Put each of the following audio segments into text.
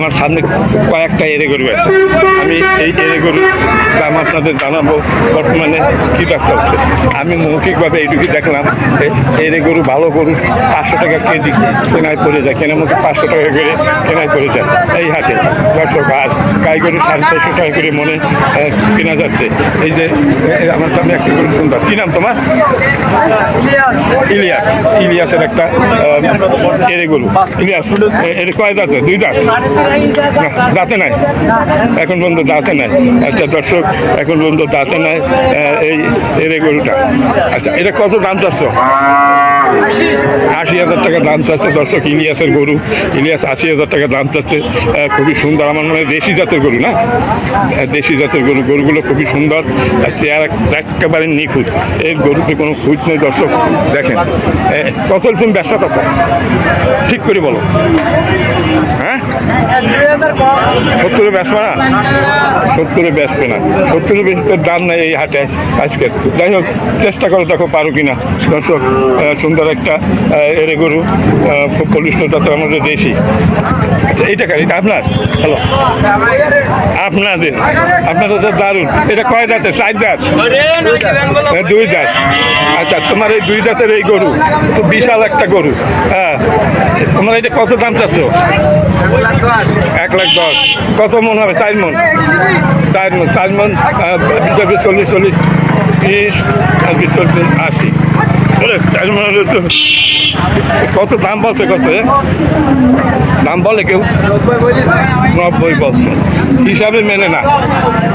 আমার সামনে কয়েকটা এরে গরু আছে। আমি এই এরে গরু দাম আপনাদের জানাব, বর্তমানে কী দাম হচ্ছে আমি মৌখিকভাবে এইটুকু দেখলাম। যে এরে গরু ভালো গরু, পাঁচশো টাকা কেজি কেনায় পড়ে যায়। কেনার মধ্যে পাঁচশো টাকা করে কেনায় পড়ে যায়। এই হাটে দর্শক আর গাই গরু সাড়ে চারশো টাকা করে মনে কেনা যাচ্ছে। এই যে আমার সামনে একটা গরু সুন্দর। কী নাম তোমার? ইলিয়াস। ইলিয়াসের একটা এরে গরু। ইলিয়াস এর কয় আছে? দুই দাঁত? দাঁতে নাই। এখন পর্যন্ত দাঁতে নাই। আচ্ছা দর্শক, এখন পর্যন্ত দাঁতে নাই। এই এরে গরুটা। আচ্ছা এটা কত দাম চাচ্ছ? আশি হাজার টাকা দাম চাচ্ছে। দর্শক, ইলিয়াসের গরু। ইলিয়াস আশি হাজার টাকা দাম চাচ্ছে। খুবই সুন্দর। আমার মনে হয় দেশি জাতের গরু, না? দেশি জাতের গরু। গরুগুলো খুবই সুন্দর। আর চেয়ার একেবারে নিখুঁত। এর গরুতে কোনো খুঁজ নেই। দর্শক, দেখেন। কত তুমি ব্যবসা কত ঠিক করে বলো। হ্যাঁ? সত্তরে বেচবে না সত্তরে বেচবে না সত্তরের বেশি তোর দাম নাই এই হাটে আজকে। যাই হোক চেষ্টা করো দেখো পারো কিনা। দর্শক সুন্দর একটা এরে গরু খুব পলিষ্ণতা তো আমাদের দেশি আচ্ছা এইটা কার? এটা আপনার? হ্যালো। আপনাদের। আপনাদের তো দারুণ। এটা কয় দাঁতের চার দাঁত হ্যাঁ, দুই দাঁত আচ্ছা তোমার এই দুই দাঁতের এই গরু তো বিশাল একটা গরু হ্যাঁ। তোমার এটা কত দাম চাচ্ছ? এক লাখ দশ। কত মন হবে? চার মন? চার মন চার মন চল্লিশ চল্লিশ, তিরিশ চল্লিশ, আশি। চার মন হলে তো কত দাম বলছে কত? দাম বলে কেউ? নব্বই বছর হিসাবে মেনে না।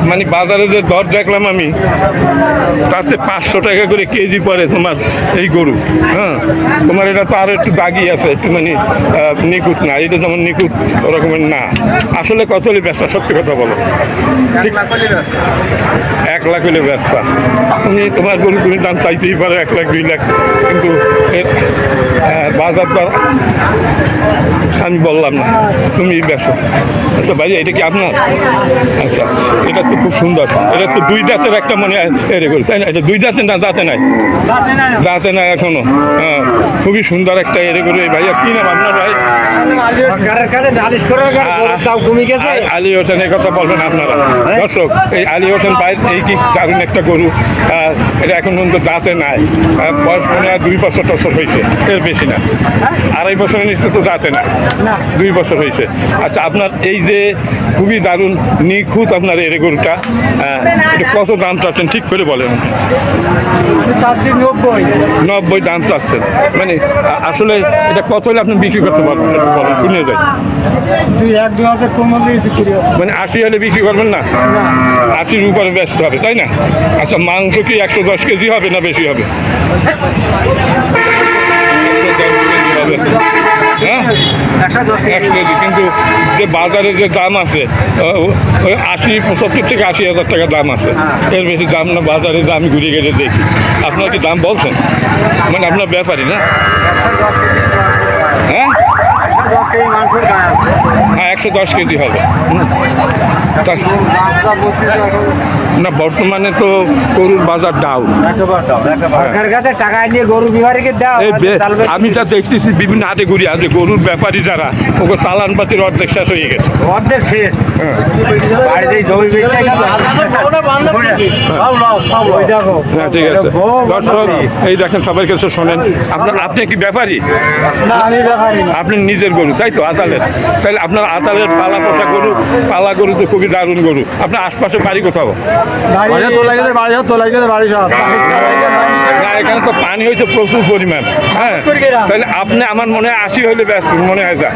মানে বাজারে যে দর দেখলাম আমি তাতে পাঁচশো টাকা করে কেজি পড়ে তোমার এই গরু। হ্যাঁ তোমার এটা তো আরও একটু দাগি আছে একটু মানে নিখুঁত না। এটা যেমন নিখুঁত ওরকমের না। আসলে কত হলে ব্যবসা? সত্যি কথা বলো। এক লাখ হলে ব্যবসা। তুমি তোমার গরু তুমি দাম চাইতেই পারো এক লাখ দুই লাখ। কিন্তু বাজার দর। আমি বললাম না তুমি বেসো। আচ্ছা ভাই এটা কি আপনার? আচ্ছা এটা তো খুব সুন্দর। এটা তো দুই দাঁতের একটা মনে হয় এরে গরু তাই না? এটা দুই দাঁতের না, দাঁতে নাই? দাঁতে নাই এখনও হ্যাঁ খুবই সুন্দর একটা এরে এই ভাইয়া। কি নাম আপনার ভাই? আলী হোসেন এই কথা বলবেন আপনারা। দর্শক, এই আলী হোসেন ভাই, এই কি দারুণ একটা গরু। এটা এখন পর্যন্ত দাঁতে নাই। বয়স মনে হয় দুই বছর টছর হয়েছে। এর বেশি না। আড়াই বছরের নিচে তো দাঁতে না। দুই বছর হয়েছে। আচ্ছা আপনার এই যে খুবই দারুণ নিখুঁত আপনার এর গরুটা কত দাম চাচ্ছেন? ঠিক করে বলেন। চাচ্ছি নব্বই। নব্বই দাম চাচ্ছেন। মানে আসলে এটা কত হলে আপনি বিক্রি করতে পারবেন? বলেন শুনে যাই। দুই এক দু হাজার কম বিক্রি হবে। মানে আশি হলে বিক্রি করবেন না। আশির উপরে ব্যস্ত হবে তাই না? আচ্ছা মাংস কি একশো দশ কেজি হবে না বেশি হবে? এক কেজি, কিন্তু যে বাজারে যে দাম আছে আশি, পঁচাত্তর থেকে আশি হাজার টাকা দাম আছে। এর বেশি দাম না, বাজারে দাম ঘুরে গেলে দেখি। আপনার কি দাম বলছেন? মানে আপনার ব্যাপারই না? হ্যাঁ? হ্যাঁ একশো দশ কেজি হবে। না বর্তমানে তো গরুর বাজার ডাউন বে- আমি যা দেখতেছি বিভিন্ন হাটে ঘুরি আছে গরুর ব্যাপারী যারা ওকে চালান পাতির অর্ধেক শেষ হয়ে গেছে। অর্ধেক শেষ। হ্যাঁ। হ্যাঁ ঠিক আছে। দর্শক এই দেখেন সবার কাছে শোনেন। আপনার আপনি কি ব্যাপারী? আপনি নিজের গরু তাই তো আতালের। তাহলে আপনার আতালের পালা পোষা গরু পালা গরু তো খুবই দারুণ গরু। আপনার আশপাশে বাড়ি কোথাও? বাড়ি তোলা গেছে বাড়ি তোলা গেছে বাড়ি সব। এখানে তো পানি হয়েছে প্রচুর পরিমাণ হ্যাঁ? তাহলে আপনি আমার মনে হয় আশি হলে ব্যস্ত মনে হয় যা।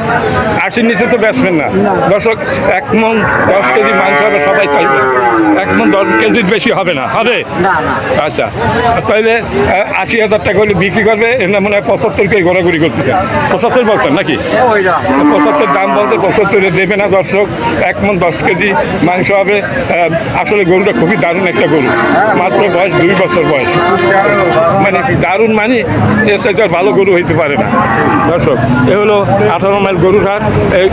আশির নিচে তো বেচবেন না। দর্শক এক মন দশ কেজি মাংস হবে সবাই চাইবে। এক মন দশ কেজির বেশি হবে না হবে? আচ্ছা আহ, আশি হাজার টাকা হলে বিক্রি করবে না মনে হয় পঁচাত্তর কে ঘোরাঘুরি করতেছেন পঁচাত্তর বলছেন নাকি? পঁচাত্তর দাম বলতে পঁচাত্তরে দেবে না দর্শক। এক মন দশ কেজি মাংস হবে আসলে গরুটা খুবই দারুণ একটা গরু। মাত্র বয়স দুই বছর বয়স। মানে দারুণ মানে এর সাথে ভালো গরু হইতে পারে না। দর্শক, এ হলো আঠারো মাইল গরুর হাট, এই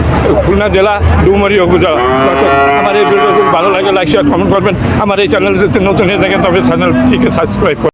খুলনা জেলা, ডুমরি উপজেলা দর্শক, আমার এই ভিডিও ভালো লাগে লাইক শেয়ার কমেন্ট করবেন। আমার এই চ্যানেল যদি নতুন হয়ে থাকেন তবে চ্যানেলটিকে সাবস্ক্রাইব